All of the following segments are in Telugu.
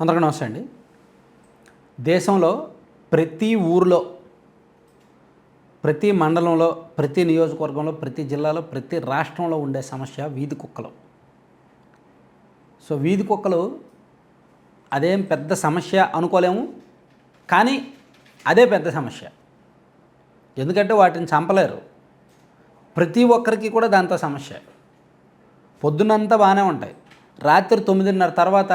అందరికీ నమస్తే అండి. దేశంలో ప్రతి ఊర్లో ప్రతి మండలంలో ప్రతి నియోజకవర్గంలో ప్రతి జిల్లాలో ప్రతి రాష్ట్రంలో ఉండే సమస్య వీధి కుక్కలు. సో వీధి కుక్కలు అదేం పెద్ద సమస్య అనుకోలేము కానీ అదే పెద్ద సమస్య. ఎందుకంటే వాటిని చంపలేరు. ప్రతి ఒక్కరికి కూడా దాంతో సమస్య. పొద్దునంతా బాగానే ఉంటాయి. రాత్రి తొమ్మిదిన్నర తర్వాత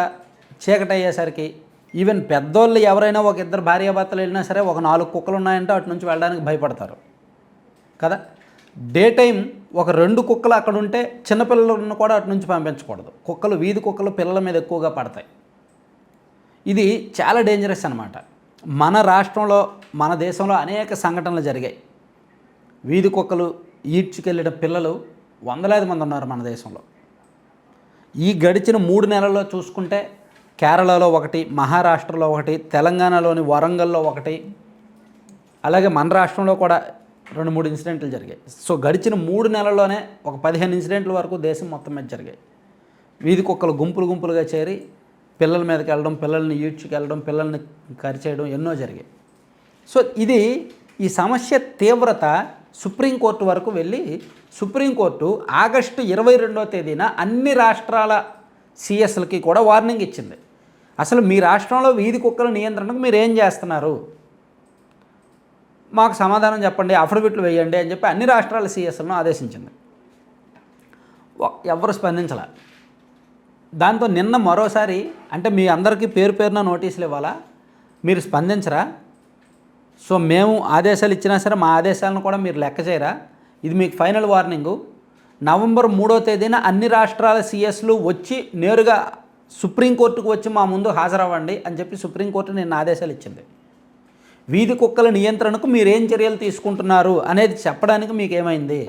చీకటయ్యేసరికి ఈవెన్ పెద్దోళ్ళు ఎవరైనా ఒక ఇద్దరు భార్యాభర్తలు వెళ్ళినా సరే ఒక నాలుగు కుక్కలు ఉన్నాయంటే అటు నుంచి వెళ్ళడానికి భయపడతారు. కదా? డే టైం ఒక రెండు కుక్కలు అక్కడ ఉంటే చిన్నపిల్లలను కూడా అటు నుంచి పంపించకూడదు. కుక్కలు వీధి కుక్కలు పిల్లల మీద ఎక్కువగా పడతాయి. ఇది చాలా డేంజరస్ అనమాట మన రాష్ట్రంలో మన దేశంలో అనేక సంఘటనలు జరిగాయి. వీధి కుక్కలు ఈడ్చుకెళ్ళిన పిల్లలు వందలాది మంది ఉన్నారు మన దేశంలో. ఈ గడిచిన మూడు నెలల్లో చూసుకుంటే కేరళలో ఒకటి మహారాష్ట్రలో ఒకటి తెలంగాణలోని వరంగల్లో ఒకటి అలాగే మన రాష్ట్రంలో కూడా రెండు మూడు ఇన్సిడెంట్లు జరిగాయి. సో గడిచిన మూడు నెలల్లోనే ఒక పదిహేను ఇన్సిడెంట్ల వరకు దేశం మొత్తం మీద జరిగాయి. వీధి కుక్కలు గుంపులు గుంపులుగా చేరి పిల్లల మీదకి వెళ్ళడం పిల్లల్ని ఈడ్చుకెళ్ళడం పిల్లల్ని కరిచేయడం ఎన్నో జరిగాయి. సో ఇది ఈ సమస్య తీవ్రత సుప్రీంకోర్టు వరకు వెళ్ళి సుప్రీంకోర్టు ఆగస్టు ఇరవై రెండవ తేదీన అన్ని రాష్ట్రాల సిఎస్లకి కూడా వార్నింగ్ ఇచ్చింది. అసలు మీ రాష్ట్రంలో వీధి కుక్కల నియంత్రణకు మీరు ఏం చేస్తున్నారు? మాకు సమాధానం చెప్పండి అఫిడవిట్లు వేయండి అని చెప్పి అన్ని రాష్ట్రాల సిఎస్లను ఆదేశించింది. ఎవరు స్పందించలే. దాంతో నిన్న మరోసారి అంటే మీ అందరికీ పేరు పేరున నోటీసులు ఇవ్వాలా? మీరు స్పందించరా? సో మేము ఆదేశాలు ఇచ్చినా సరే మా ఆదేశాలను కూడా మీరు లెక్క చేయరా? ఇది మీకు ఫైనల్ వార్నింగు. నవంబర్ మూడో తేదీన అన్ని రాష్ట్రాల సిఎస్లు వచ్చి నేరుగా సుప్రీంకోర్టుకు వచ్చి మా ముందు హాజరవ్వండి అని చెప్పి సుప్రీంకోర్టు నిన్న ఆదేశాలు ఇచ్చింది. వీధి కుక్కల నియంత్రణకు మీరేం చర్యలు తీసుకుంటున్నారు అనేది చెప్పడానికి మీకు ఏమైంది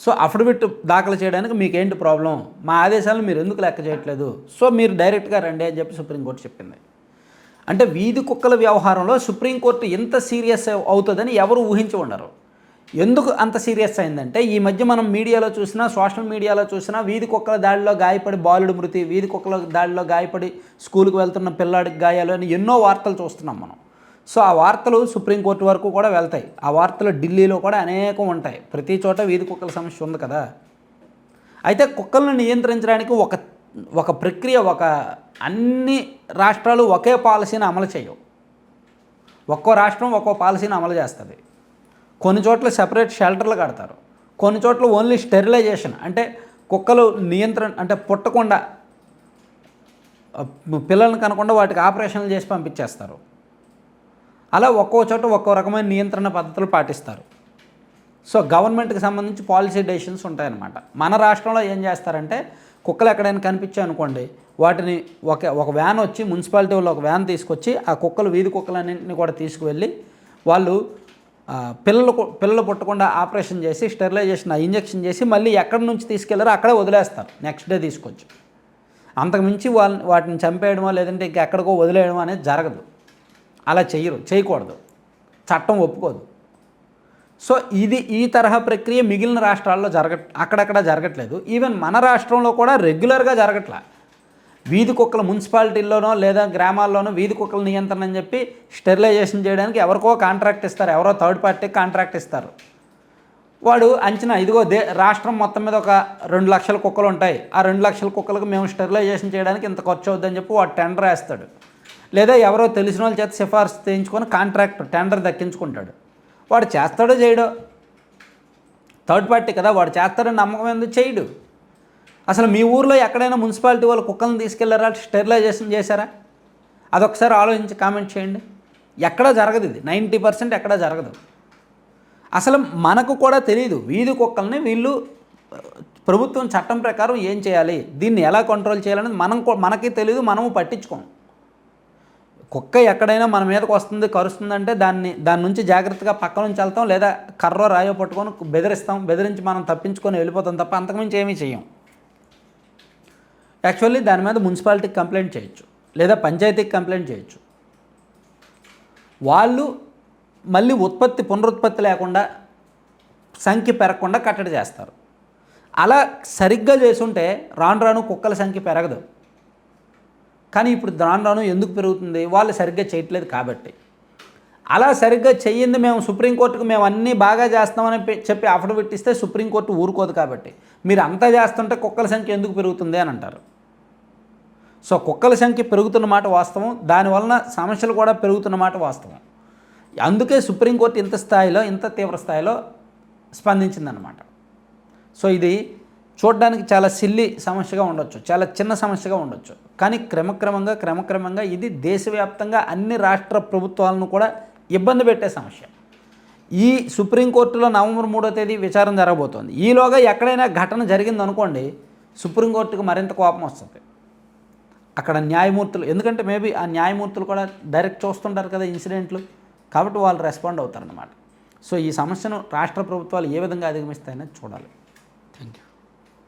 సో అఫిడవిట్ దాఖలు చేయడానికి మీకేంటి ప్రాబ్లం మా ఆదేశాలను మీరు ఎందుకు లెక్క చేయట్లేదు? సో మీరు డైరెక్ట్గా రండి అని చెప్పి సుప్రీంకోర్టు చెప్పింది. అంటే వీధి కుక్కల వ్యవహారంలో సుప్రీంకోర్టు ఎంత సీరియస్ అవుతుందని ఎవరు ఊహించి ఉండరు. ఎందుకు అంత సీరియస్ అయిందంటే ఈ మధ్య మనం మీడియాలో చూసినా సోషల్ మీడియాలో చూసినా వీధి కుక్కల దాడిలో గాయపడి బాలుడు మృతి వీధి కుక్కల దాడిలో గాయపడి స్కూల్కి వెళ్తున్న పిల్లాడికి గాయాలు అని ఎన్నో వార్తలు చూస్తున్నాం మనం. సో ఆ వార్తలు సుప్రీంకోర్టు వరకు కూడా వెళ్తాయి. ఆ వార్తలు ఢిల్లీలో కూడా అనేకం ఉంటాయి. ప్రతి చోట వీధి కుక్కల సమస్య ఉంది కదా. అయితే కుక్కలను నియంత్రించడానికి ఒక ఒక ప్రక్రియ ఒక అన్ని రాష్ట్రాలు ఒకే పాలసీని అమలు చేయవు. ఒక్కో రాష్ట్రం ఒక్కో పాలసీని అమలు చేస్తుంది. కొన్ని చోట్ల సెపరేట్ షెల్టర్లు కడతారు. కొన్ని చోట్ల ఓన్లీ స్టెరిలైజేషన్ అంటే కుక్కలు నియంత్రణ అంటే పుట్టకుండా పిల్లల్ని కనకుండా వాటికి ఆపరేషన్లు చేసి పంపించేస్తారు. అలా ఒక్కో చోట ఒక్కో రకమైన నియంత్రణ పద్ధతులు పాటిస్తారు. సో గవర్నమెంట్కి సంబంధించి పాలసీ డెసిషన్స్ ఉంటాయన్నమాట. మన రాష్ట్రంలో ఏం చేస్తారంటే కుక్కలు ఎక్కడైనా కనిపించాయి అనుకోండి వాటిని ఒక ఒక వ్యాన్ వచ్చి మున్సిపాలిటీ వాళ్ళు ఒక వ్యాన్ తీసుకొచ్చి ఆ కుక్కలు వీధి కుక్కలన్నింటినీ కూడా తీసుకువెళ్ళి వాళ్ళు పిల్లలు పిల్లలు పుట్టకుండా ఆపరేషన్ చేసి స్టెరిలైజేషన్ ఆ ఇంజెక్షన్ చేసి మళ్ళీ ఎక్కడి నుంచి తీసుకెళ్ళారో అక్కడే వదిలేస్తారు. నెక్స్ట్ డే తీసుకొచ్చి. అంతకుమించి వాళ్ళని వాటిని చంపేయడమో లేదంటే ఇంకెక్కడికో వదిలేయడమో అనేది జరగదు. అలా చేయరు చేయకూడదు. చట్టం ఒప్పుకోదు. సో ఇది ఈ తరహా ప్రక్రియ మిగిలిన రాష్ట్రాల్లో జరగ అక్కడక్కడ జరగట్లేదు. ఈవెన్ మన రాష్ట్రంలో కూడా రెగ్యులర్గా జరగట్లే. వీధి కుక్కల మున్సిపాలిటీల్లోనో లేదా గ్రామాల్లోనో వీధి కుక్కల నియంత్రణ అని చెప్పి స్టెరిలైజేషన్ చేయడానికి ఎవరికో కాంట్రాక్ట్ ఇస్తారు. ఎవరో థర్డ్ పార్టీకి కాంట్రాక్ట్ ఇస్తారు. వాడు అంచనా ఇదిగో దే రాష్ట్రం మొత్తం మీద ఒక రెండు లక్షల కుక్కలు ఉంటాయి. ఆ రెండు లక్షల కుక్కలకు మేము స్టెరిలైజేషన్ చేయడానికి ఇంత ఖర్చు అవుద్దని చెప్పి వాడు టెండర్ వేస్తాడు. లేదా ఎవరో తెలిసిన వాళ్ళ చేత సిఫార్సు చేయించుకొని కాంట్రాక్ట్ టెండర్ దక్కించుకుంటాడు. వాడు చేస్తాడో చేయడో? థర్డ్ పార్టీ కదా వాడు చేస్తాడని నమ్మకం ఎందుకు చేయడు? అసలు మీ ఊర్లో ఎక్కడైనా మున్సిపాలిటీ వాళ్ళు కుక్కలను తీసుకెళ్ళారా? స్టెరిలైజేషన్ చేశారా? అదొకసారి ఆలోచించి కామెంట్ చేయండి. ఎక్కడా జరగదు ఇది. నైంటీ పర్సెంట్ ఎక్కడా జరగదు. అసలు మనకు కూడా తెలియదు వీధి కుక్కల్ని వీళ్ళు ప్రభుత్వం చట్టం ప్రకారం ఏం చేయాలి? దీన్ని ఎలా కంట్రోల్ చేయాలనేది మనం మనకి తెలియదు మనము పట్టించుకోం. కుక్క ఎక్కడైనా మన మీదకి వస్తుంది కరుస్తుందంటే దాన్ని దాని నుంచి జాగ్రత్తగా పక్క నుంచి వెళ్తాం లేదా కర్ర రాయో పట్టుకొని బెదిరిస్తాం. బెదిరించి మనం తప్పించుకొని వెళ్ళిపోతాం తప్ప అంతకుమించి ఏమీ చేయం యాక్చువల్లీ దాని మీద మున్సిపాలిటీకి కంప్లైంట్ చేయొచ్చు. లేదా పంచాయతీకి కంప్లైంట్ చేయొచ్చు. వాళ్ళు మళ్ళీ ఉత్పత్తి పునరుత్పత్తి లేకుండా సంఖ్య పెరగకుండా కట్టడి చేస్తారు. అలా సరిగ్గా చేసుంటే రాను రాను కుక్కల సంఖ్య పెరగదు. కానీ ఇప్పుడు రాను రాను ఎందుకు పెరుగుతుంది? వాళ్ళు సరిగ్గా చేయట్లేదు కాబట్టి. అలా సరిగ్గా చెయ్యింది మేము సుప్రీంకోర్టుకు మేము అన్నీ బాగా చేస్తామని చెప్పి అఫిడవిట్ ఇస్తే సుప్రీంకోర్టు ఊరుకోదు కాబట్టి. మీరు అంతా చేస్తుంటే కుక్కల సంఖ్య ఎందుకు పెరుగుతుంది అని అంటారు. సో కుక్కల సంఖ్య పెరుగుతున్న మాట వాస్తవం. దానివలన సమస్యలు కూడా పెరుగుతున్న మాట వాస్తవం. అందుకే సుప్రీంకోర్టు ఇంత స్థాయిలో ఇంత తీవ్ర స్థాయిలో స్పందించిందనమాట సో ఇది చూడడానికి చాలా సిల్లి సమస్యగా ఉండొచ్చు చాలా చిన్న సమస్యగా ఉండొచ్చు. కానీ క్రమక్రమంగా క్రమక్రమంగా ఇది దేశవ్యాప్తంగా అన్ని రాష్ట్ర ప్రభుత్వాలను కూడా ఇబ్బంది పెట్టే సమస్య. ఈ సుప్రీంకోర్టులో నవంబర్ మూడో తేదీ విచారణ జరగబోతోంది. ఈలోగా ఎక్కడైనా ఘటన జరిగిందనుకోండి సుప్రీంకోర్టుకు మరింత కోపం వస్తుంది. అక్కడ న్యాయమూర్తులు ఎందుకంటే మేబీ ఆ న్యాయమూర్తులు కూడా డైరెక్ట్ చూస్తుంటారు కదా ఇన్సిడెంట్లు కాబట్టి వాళ్ళు రెస్పాండ్ అవుతారన్నమాట. సో ఈ సమస్యను రాష్ట్ర ప్రభుత్వాలు ఏ విధంగా అధిగమిస్తాయనేది చూడాలి. Thank you